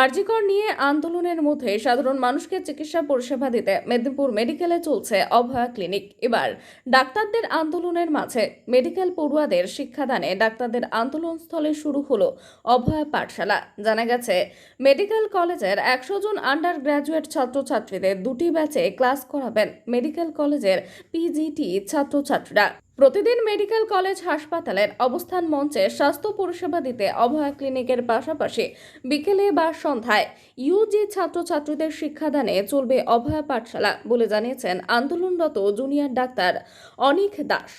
আরজিকর নিয়ে আন্দোলনের মধ্যে সাধারণ মানুষকে চিকিৎসা পরিষেবা দিতে মেদিনীপুর মেডিকেলে চলছে অভয়া ক্লিনিক। এবার ডাক্তারদের আন্দোলনের মাঝে মেডিকেল পড়ুয়াদের শিক্ষাদানে ডাক্তারদের আন্দোলনস্থলে শুরু হলো অভয়া পাঠশালা। জানা গেছে, মেডিকেল কলেজের একশো জন আন্ডার গ্র্যাজুয়েট ছাত্রছাত্রীদের দুটি ব্যাচে ক্লাস করাবেন মেডিকেল কলেজের পিজিটি ছাত্রছাত্রীরা। প্রতিদিন মেডিকেল কলেজ হাসপাতালের অবস্থান মঞ্চে স্বাস্থ্য পরিষেবা দিতে অভয়া ক্লিনিকের পাশাপাশি বিকেলে বা সন্ধ্যায় ইউজি ছাত্রছাত্রীদের শিক্ষাদানে চলবে অভয়া পাঠশালা বলে জানিয়েছেন আন্দোলনরত junior doctor Anik Das.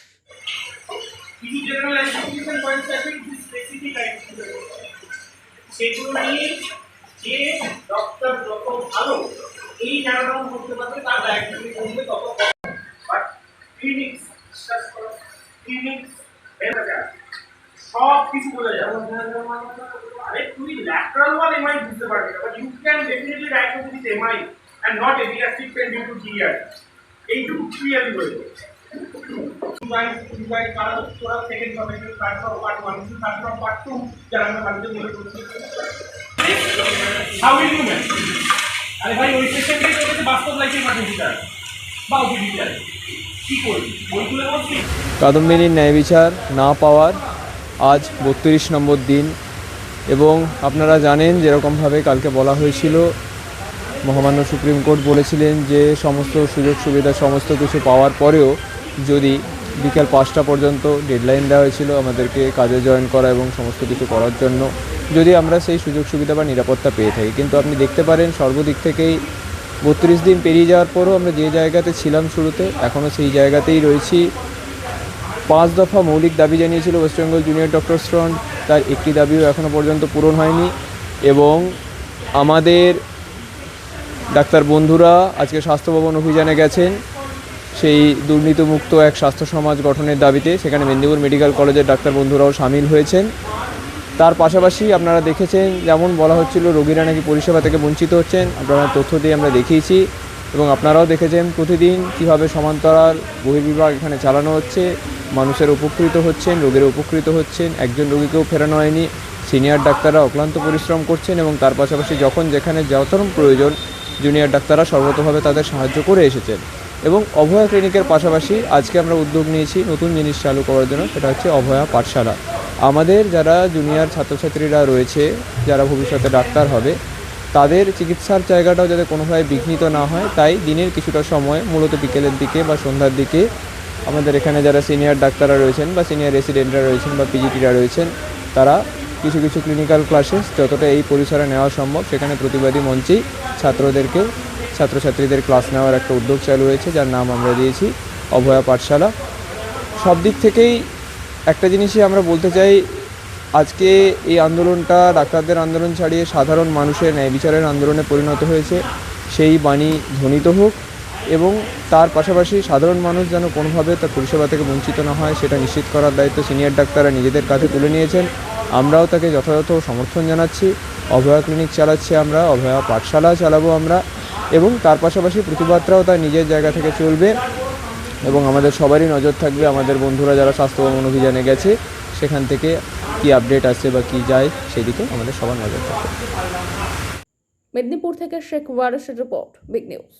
Clinics বিশ্বাস দেখা যায় সব কিছু বোঝা যায় আরে তুই ল্যাটারাল বুঝতে পারবি but you can definitely diagnose with M I and not epigastric pain due to T R এইটুকু ক্লিয়ারলি জুলাই তোরা second part of part one part part two যারা আমরা বাড়িতে বলে ম্যান আরে ভাই ওই তোর বাস্তব লাইফে পাঠিয়ে দিতে হবে বা ওকে কাদম্বিনীর ন্যায় বিচার না পাওয়ার আজ বত্রিশ নম্বর দিন এবং আপনারা জানেন যেরকমভাবে কালকে বলা হয়েছিল, মহামান্য সুপ্রিম কোর্ট বলেছিলেন যে সমস্ত সুযোগ সুবিধা, সমস্ত কিছু পাওয়ার পরেও যদি বিকাল পাঁচটা পর্যন্ত ডেডলাইন দেওয়া হয়েছিল আমাদেরকে কাজে জয়েন করা এবং সমস্ত কিছু করার জন্য, যদি আমরা সেই সুযোগ সুবিধা বা নিরাপত্তা পেয়ে থাকি। কিন্তু আপনি দেখতে পারেন সর্বদিক থেকেই বত্রিশ দিন পেরিয়ে যাওয়ার পরও আমরা যে জায়গাতে ছিলাম শুরুতে, এখনও সেই জায়গাতেই রয়েছি। পাঁচ দফা মৌলিক দাবি জানিয়েছিল West Bengal junior doctors front তার একটি দাবিও এখনও পর্যন্ত পূরণ হয়নি এবং আমাদের ডাক্তার বন্ধুরা আজকে স্বাস্থ্য ভবন অভিযানে গেছেন, সেই দুর্নীতিমুক্ত এক স্বাস্থ্য সমাজ গঠনের দাবিতে। সেখানে মেদিনীপুর মেডিকেল কলেজের ডাক্তার বন্ধুরাও সামিল হয়েছেন। তার পাশাপাশি আপনারা দেখেছেন, যেমন বলা হচ্ছিল, রোগীরা নাকি পরিষেবা থেকে বঞ্চিত হচ্ছেন। আপনারা তথ্য দিয়ে আমরা দেখিয়েছি এবং আপনারাও দেখেছেন প্রতিদিন কীভাবে সমান্তরাল বহির্বিভাগ এখানে চালানো হচ্ছে। মানুষের উপকৃত হচ্ছেন, রোগীরা উপকৃত হচ্ছেন, একজন রোগীকেও ফেরানো হয়নি। সিনিয়র ডাক্তাররা অক্লান্ত পরিশ্রম করছেন এবং তার পাশাপাশি যখন যেখানে যত প্রয়োজন, জুনিয়র ডাক্তাররা সর্বতভাবে তাদের সাহায্য করে এসেছেন। এবং অভয়া ক্লিনিকের পাশাপাশি আজকে আমরা উদ্যোগ নিয়েছি নতুন জিনিস চালু করার জন্য, সেটা হচ্ছে অভয়া পাঠশালা। আমাদের যারা জুনিয়র ছাত্রছাত্রীরা রয়েছে, যারা ভবিষ্যতে ডাক্তার হবে, তাদের চিকিৎসার জায়গাটাও যাতে কোনোভাবে বিঘ্নিত না হয়, তাই দিনের কিছুটা সময় মূলত বিকেলের দিকে বা সন্ধ্যার দিকে আমাদের এখানে যারা সিনিয়র ডাক্তাররা রয়েছেন বা সিনিয়র রেসিডেন্টরা রয়েছেন বা পিজিটিরা রয়েছেন, তারা কিছু কিছু ক্লিনিক্যাল ক্লাসেস যতটা এই পরিসরে নেওয়া সম্ভব, সেখানে প্রতিবাদী মঞ্চেই ছাত্রদেরকে, ছাত্রছাত্রীদের ক্লাস নেওয়ার একটা উদ্যোগ চালু হয়েছে, যার নাম আমরা দিয়েছি অভয়া পাঠশালা। সব দিক থেকেই একটা জিনিসই আমরা বলতে চাই, আজকে এই আন্দোলনটা ডাক্তারদের আন্দোলন ছাড়িয়ে সাধারণ মানুষের ন্যায় বিচারের আন্দোলনে পরিণত হয়েছে, সেই বাণী ধ্বনিত হোক এবং তার পাশাপাশি সাধারণ মানুষ যেন কোনোভাবে তার পরিষেবা থেকে বঞ্চিত না হয়, সেটা নিশ্চিত করার দায়িত্ব সিনিয়র ডাক্তাররা নিজেদের কাছে তুলে নিয়েছেন। আমরাও তাকে যথাযথ সমর্থন জানাচ্ছি, অভয়া ক্লিনিক চালাচ্ছি আমরা, অভয়া পাঠশালা চালাবো আমরা এবং তার পাশাপাশি প্রতিবাদটাও তার নিজের জায়গা থেকে চলবে। এবং আমাদের সবারই নজর থাকবে, আমাদের বন্ধুরা যারা স্বাস্থ্য ভবন অভিযানে গেছে, সেখান থেকে কি আপডেট আছে বা কি যায়, সেদিকে আমাদের সবার নজর থাকবে। মেদিনীপুর থেকে শেখ ওয়ারসের রিপোর্ট বিগ নিউজ